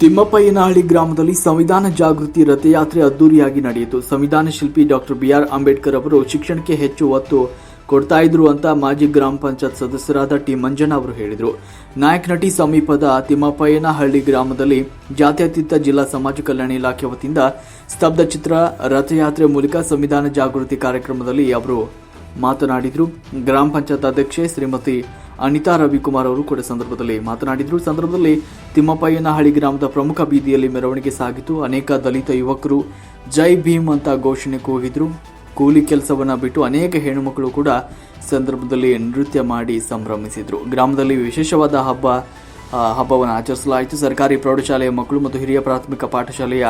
ತಿಮ್ಮಪ್ಪಯ್ಯನಹಳ್ಳಿ ಗ್ರಾಮದಲ್ಲಿ ಸಂವಿಧಾನ ಜಾಗೃತಿ ರಥಯಾತ್ರೆ ಅದ್ದೂರಿಯಾಗಿ ನಡೆಯಿತು. ಸಂವಿಧಾನ ಶಿಲ್ಪಿ ಡಾಕ್ಟರ್ ಬಿ ಆರ್ ಅಂಬೇಡ್ಕರ್ ಅವರು ಶಿಕ್ಷಣಕ್ಕೆ ಹೆಚ್ಚು ಒತ್ತು ಕೊಡ್ತಾ ಇದ್ರು ಅಂತ ಮಾಜಿ ಗ್ರಾಮ ಪಂಚಾಯತ್ ಸದಸ್ಯರಾದ ಟಿ ಮಂಜಣ್ಣ ಅವರು ಹೇಳಿದರು. ನಾಯಕನಟಿ ಸಮೀಪದ ತಿಮ್ಮಪ್ಪಯ್ಯನಹಳ್ಳಿ ಗ್ರಾಮದಲ್ಲಿ ಜಾತ್ಯತೀತ ಜಿಲ್ಲಾ ಸಮಾಜ ಕಲ್ಯಾಣ ಇಲಾಖೆ ವತಿಯಿಂದ ಸ್ತಬ್ಧ ಚಿತ್ರ ರಥಯಾತ್ರೆ ಮೂಲಕ ಸಂವಿಧಾನ ಜಾಗೃತಿ ಕಾರ್ಯಕ್ರಮದಲ್ಲಿ ಅವರು ಮಾತನಾಡಿದರು. ಗ್ರಾಮ ಪಂಚಾಯತ್ ಅಧ್ಯಕ್ಷೆ ಶ್ರೀಮತಿ ಅನಿತಾ ರವಿಕುಮಾರ್ ಅವರು ಕೂಡ ಸಂದರ್ಭದಲ್ಲಿ ಮಾತನಾಡಿದರು. ಸಂದರ್ಭದಲ್ಲಿ ತಿಮ್ಮಪ್ಪಯ್ಯನಹಳ್ಳಿ ಗ್ರಾಮದ ಪ್ರಮುಖ ಬೀದಿಯಲ್ಲಿ ಮೆರವಣಿಗೆ ಸಾಗಿತು. ಅನೇಕ ದಲಿತ ಯುವಕರು ಜೈ ಭೀಮ್ ಅಂತ ಘೋಷಣೆ ಕೂಗಿದ್ರು. ಕೂಲಿ ಕೆಲಸವನ್ನು ಬಿಟ್ಟು ಅನೇಕ ಹೆಣ್ಣುಮಕ್ಕಳು ಕೂಡ ಸಂದರ್ಭದಲ್ಲಿ ನೃತ್ಯ ಮಾಡಿ ಸಂಭ್ರಮಿಸಿದರು. ಗ್ರಾಮದಲ್ಲಿ ವಿಶೇಷವಾದ ಹಬ್ಬ ಹಬ್ಬವನ್ನು ಆಚರಿಸಲಾಯಿತು. ಸರ್ಕಾರಿ ಪ್ರೌಢಶಾಲೆಯ ಮಕ್ಕಳು ಮತ್ತು ಹಿರಿಯ ಪ್ರಾಥಮಿಕ ಪಾಠಶಾಲೆಯ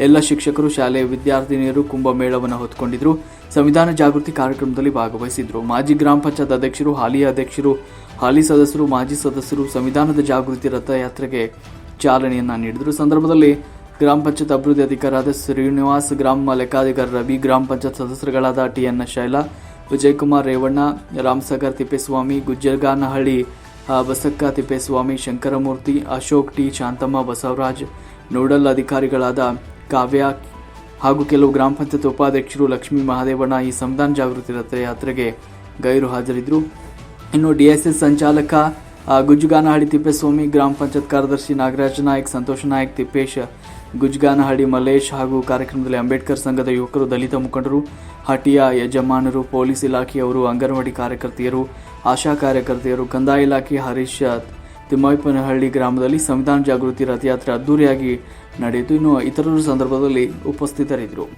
ಎಲ್ಲ ಶಿಕ್ಷಕರು ಶಾಲೆಯ ವಿದ್ಯಾರ್ಥಿನಿಯರು ಕುಂಭಮೇಳವನ್ನು ಹೊತ್ತುಕೊಂಡಿದ್ದರು ಸಂವಿಧಾನ ಜಾಗೃತಿ ಕಾರ್ಯಕ್ರಮದಲ್ಲಿ ಭಾಗವಹಿಸಿದ್ರು. ಮಾಜಿ ಗ್ರಾಮ ಪಂಚಾಯತ್ ಅಧ್ಯಕ್ಷರು ಹಾಲಿ ಅಧ್ಯಕ್ಷರು ಹಾಲಿ ಸದಸ್ಯರು ಮಾಜಿ ಸದಸ್ಯರು ಸಂವಿಧಾನದ ಜಾಗೃತಿ ರಥಯಾತ್ರೆಗೆ ಚಾಲನೆಯನ್ನು ನೀಡಿದರು. ಸಂದರ್ಭದಲ್ಲಿ ಗ್ರಾಮ ಪಂಚಾಯತ್ ಅಭಿವೃದ್ಧಿ ಅಧಿಕಾರಿಯಾದ ಶ್ರೀನಿವಾಸ್ ಗ್ರಾಮ ಲೆಕ್ಕಾಧಿಕಾರಿ ರವಿ ಗ್ರಾಮ ಪಂಚಾಯತ್ ಸದಸ್ಯರುಗಳಾದ ಟಿಎನ್ ಶೈಲಾ ವಿಜಯಕುಮಾರ್ ರೇವಣ್ಣ ರಾಮಸಾಗರ್ ತಿಪ್ಪೇಸ್ವಾಮಿ ಗುಜ್ಜಗಾನಹಳ್ಳಿ ಆ, ಬಸಕ್ಕ ತಿಪ್ಪೇಸ್ವಾಮಿ ಶಂಕರಮೂರ್ತಿ, ಅಶೋಕ್ ಟಿ. ಶಾಂತಮ್ಮ, ಬಸವರಾಜ್ ನೋಡಲ್ ಅಧಿಕಾರಿಗಳಾದ ಕಾವ್ಯ ಹಾಗೂ ಕೆಲವು ಗ್ರಾಮ ಪಂಚಾಯತ್ ಉಪಾಧ್ಯಕ್ಷರು ಲಕ್ಷ್ಮೀ ಮಹಾದೇವಣ್ಣ ಈ ಸಂವಿಧಾನ ಜಾಗೃತಿ ರಥಯಾತ್ರೆಗೆ ಗೈರು ಹಾಜರಿದ್ದರು ಇನ್ನು ಡಿಎಸ್ಎಸ್ ಸಂಚಾಲಕ ಗುಜ್ಜುಗಾನಹಳ್ಳಿ ತಿಪ್ಪೇಸ್ವಾಮಿ, ಗ್ರಾಮ ಪಂಚಾಯತ್ ಕಾರ್ಯದರ್ಶಿ ನಾಗರಾಜ ನಾಯಕ್, ಸಂತೋಷ ನಾಯಕ್, ತಿಪ್ಪೇಶ್ ಗುಜ್ಜುಗಾನಹಳ್ಳಿ ಮಲ್ಲೇಶ್ ಹಾಗೂ ಕಾರ್ಯಕ್ರಮದಲ್ಲಿ ಅಂಬೇಡ್ಕರ್ ಸಂಘದ ಯುವಕರು, ದಲಿತ ಮುಖಂಡರು, ಹಟಿಯ ಯಜಮಾನರು, ಪೊಲೀಸ್ ಇಲಾಖೆಯವರು, ಅಂಗನವಾಡಿ ಕಾರ್ಯಕರ್ತೆಯರು, ಆಶಾ ಕಾರ್ಯಕರ್ತೆಯರು, ಕಂದಾಯ ಇಲಾಖೆ ಹರೀಶ್ ತಿಮ್ಮಪ್ಪನಹಳ್ಳಿ ಗ್ರಾಮದಲ್ಲಿ ಸಂವಿಧಾನ ಜಾಗೃತಿ ರಥಯಾತ್ರೆ ಅದ್ದೂರಿಯಾಗಿ ನಡೆಯಿತು. ಇನ್ನು ಇತರರು ಸಂದರ್ಭದಲ್ಲಿ ಉಪಸ್ಥಿತರಿದ್ದರು.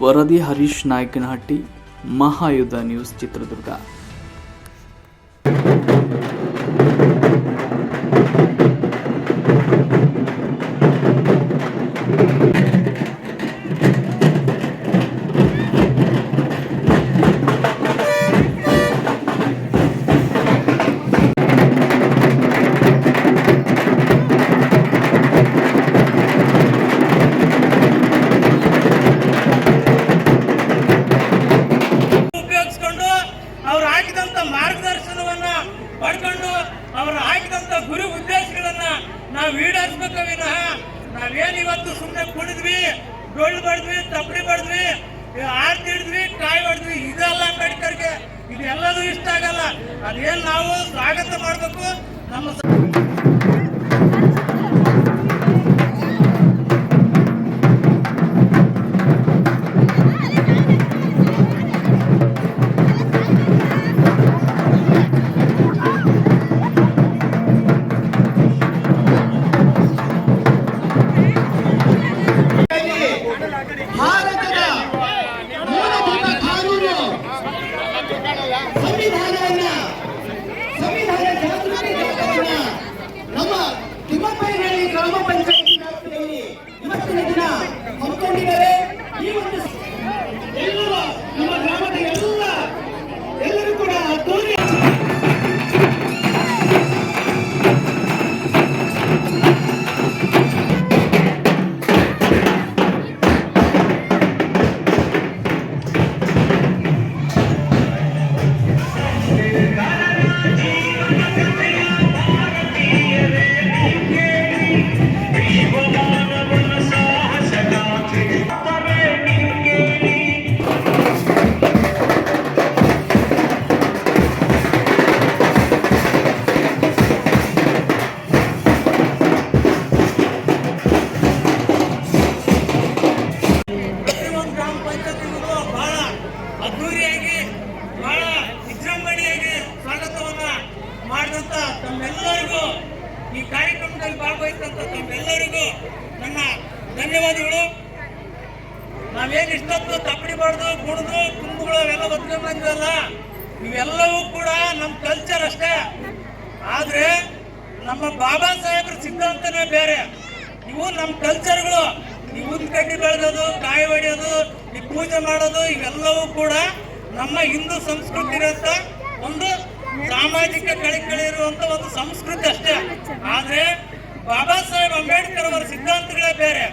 ವರದಿ ಹರೀಶ್ ನಾಯ್ಕನಹಟ್ಟಿ, ಮಹಾಯುದ್ಧ ನ್ಯೂಸ್, ಚಿತ್ರದುರ್ಗ. ಹಾಕಿದಂತ ಮಾರ್ಗದರ್ಶನವನ್ನ ಪಡ್ಕೊಂಡು ಅವರು ಹಾಕಿದಂತ ಗುರಿ ಉದ್ದೇಶಗಳನ್ನ ನಾವು ಈಡೇರಿಸ್ಬೇಕು ವಿನಃ ನಾವೇನಿವತ್ತು ಸುಮ್ಮನೆ ಕುಡಿದ್ವಿ ಡೊಳ್ಳು ಬಡ್ದ್ವಿ ತಪ್ಪಡಿ ಬಡ್ದ್ವಿ ಆರ್ತಿ ಹಿಡಿದ್ವಿ, ಕಾಯಿ ಹೊಡೆದ್ವಿ, ಇದೆಲ್ಲ ಅಂಬೇಡ್ಕರ್ಗೆ ಇದೆಲ್ಲದೂ ಇಷ್ಟ ಆಗಲ್ಲ. ಅದೇನು ನಾವು ಸ್ವಾಗತ ಮಾಡಬೇಕು? ನಮ್ಮ ಭಾರತದ ಮೂಲಭೂತ ಕಾನೂನು ಸಂವಿಧಾನವನ್ನ, ಸಂವಿಧಾನ ಜಾಗೃತಿ ಜಾಥಾವನ್ನ ನಮ್ಮ ತಿಮ್ಮಪ್ಪನಹಳ್ಳಿ ಗ್ರಾಮ ಪಂಚಾಯತಿ ವ್ಯಾಪ್ತಿಯಲ್ಲಿ ಇವತ್ತಿನ ದಿನ ಹಮ್ಮಿಕೊಂಡಿದ್ದಾರೆ. ಈ ಒಂದು ಧನ್ಯವಾದಗಳು. ನಾವೇನು ಇಷ್ಟೊಂದು ತಪ್ಪಡಿ ಬಾರ್ದು ಕುಡಿದು ಕುಂಬುಗಳು ಅವೆಲ್ಲ ಬಂದ್ವಲ್ಲ ಇವೆಲ್ಲವೂ ಕೂಡ ನಮ್ಮ ಕಲ್ಚರ್ ಅಷ್ಟೇ. ಆದ್ರೆ ನಮ್ಮ ಬಾಬಾ ಸಾಹೇಬ್ರ ಸಿದ್ಧಾಂತನೇ ಬೇರೆ. ಇವು ನಮ್ಮ ಕಲ್ಚರ್ಗಳು ಈ ಕಡ್ಡಿ ಬೆಳೆದೋದು, ಕಾಯಿ ಹೊಡೆಯೋದು ಈ ಪೂಜೆ ಮಾಡೋದು, ಇವೆಲ್ಲವೂ ಕೂಡ ನಮ್ಮ ಹಿಂದೂ ಸಂಸ್ಕೃತಿ ಇರುವಂತ ಒಂದು ಸಾಮಾಜಿಕ ಕಳಿಕಳಿ ಇರುವಂತ ಒಂದು ಸಂಸ್ಕೃತಿ ಅಷ್ಟೇ. ಆದ್ರೆ ಬಾಬಾ ಸಾಹೇಬ್ ಅಂಬೇಡ್ಕರ್ ಅವರ ಸಿದ್ಧಾಂತಗಳೇ ಬೇರೆ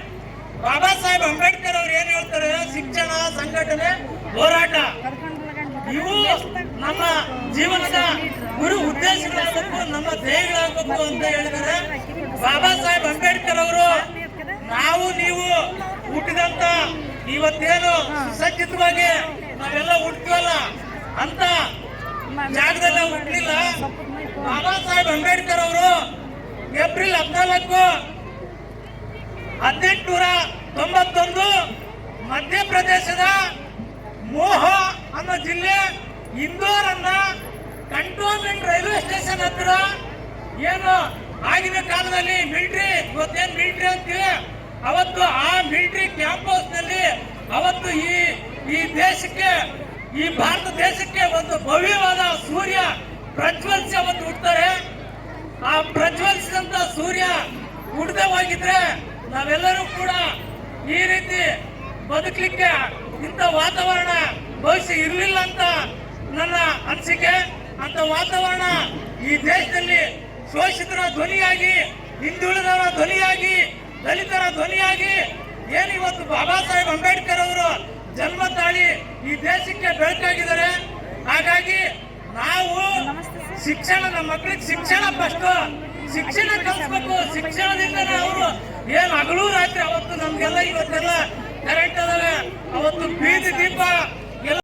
ಬಾಬಾ ಸಾಹೇಬ್ ಅಂಬೇಡ್ಕರ್ ಅವ್ರು ಏನ್ ಹೇಳ್ತಾರೆ ಶಿಕ್ಷಣ ಸಂಘಟನೆ ಹೋರಾಟ ಇವು ನಮ್ಮ ಜೀವನದ ಗುರು ಉದ್ದೇಶ ಆದರ್ಶಗಳಾಗಬೇಕು ನಮ್ಮ ಧ್ಯೇಯಗಳಾಗಬೇಕು ಅಂತ ಹೇಳಿದರೆ, ಬಾಬಾ ಸಾಹೇಬ್ ಅಂಬೇಡ್ಕರ್ ಅವರು, ನಾವು ನೀವು ಹುಟ್ಟಿದಂತ ಇವತ್ತೇನು ಸುಸಜ್ಜಿತವಾಗಿ ನಾವೆಲ್ಲ ಹುಟ್ಟುವಲ್ಲ ಅಂತ ಜಾಗದಲ್ಲಿ ಹುಟ್ಟಲಿಲ್ಲ ಬಾಬಾ ಸಾಹೇಬ್ ಅಂಬೇಡ್ಕರ್ ಅವರು ಏಪ್ರಿಲ್ ಹದಿನಾಲ್ಕು, ಹದಿನೆಂಟುನೂರ ತೊಂಬತ್ತೊಂದು ಮಧ್ಯಪ್ರದೇಶದ ಮೋಹ ಅನ್ನೋ ಜಿಲ್ಲೆ ಇಂದೋರನ್ನ ಕಂಟೋನ್ಮೆಂಟ್ ರೈಲ್ವೆ ಸ್ಟೇಷನ್ ಹತ್ರ ಏನು ಆಗಿನ ಕಾಲದಲ್ಲಿ ಮಿಲಿಟರಿ ಇವತ್ತೇನು ಮಿಲಿಟರಿ ಅಂತೀವಿ ಅವತ್ತು ಆ ಮಿಲಿಟರಿ ಕ್ಯಾಂಪಸ್ನಲ್ಲಿ ಅವತ್ತು ಈ ಈ ದೇಶಕ್ಕೆ, ಈ ಭಾರತ ದೇಶಕ್ಕೆ ಒಂದು ಭವ್ಯವಾದ ಸೂರ್ಯ ಪ್ರಜ್ವಲಿಸಿ ಅವತ್ತು ಹುಡ್ತಾರೆ ಆ ಪ್ರಜ್ವಲಿಸಿದಂತ ಸೂರ್ಯ ಹುಡ್ದೆ ಹೋಗಿದ್ರೆ ನಾವೆಲ್ಲರೂ ಕೂಡ ಈ ರೀತಿ ಬದುಕಲಿಕ್ಕೆ ಇಂಥ ವಾತಾವರಣ ಭವಿಷ್ಯ ಇರಲಿಲ್ಲ ಅಂತ ನನ್ನ ಅನಿಸಿಕೆ. ಅಂತ ವಾತಾವರಣ ಈ ದೇಶದಲ್ಲಿ ಶೋಷಿತರ ಧ್ವನಿಯಾಗಿ ಹಿಂದುಳಿದವರ ಧ್ವನಿಯಾಗಿ ದಲಿತರ ಧ್ವನಿಯಾಗಿ ಏನು ಇವತ್ತು ಬಾಬಾ ಸಾಹೇಬ್ ಅಂಬೇಡ್ಕರ್ ಅವರು ಜನ್ಮ ತಾಳಿ ಈ ದೇಶಕ್ಕೆ ಬೆಳಕಾಗಿದ್ದಾರೆ. ಹಾಗಾಗಿ ನಾವು ಶಿಕ್ಷಣ ನಮ್ಮ ಮಕ್ಕಳಿಗೆ ಶಿಕ್ಷಣ ಫಸ್ಟ್ ಶಿಕ್ಷಣ ಕಲಿಸ್ಬೇಕು. ಶಿಕ್ಷಣದಿಂದ ಅವರು ಏನ್ ಹಗಲು ರಾತ್ರಿ ಅವತ್ತು ನಮ್ಗೆಲ್ಲ ಇವತ್ತೆಲ್ಲ ಕರೆಂಟ್ ಅದಾವೆ. ಅವತ್ತು ಬೀದಿ ದೀಪ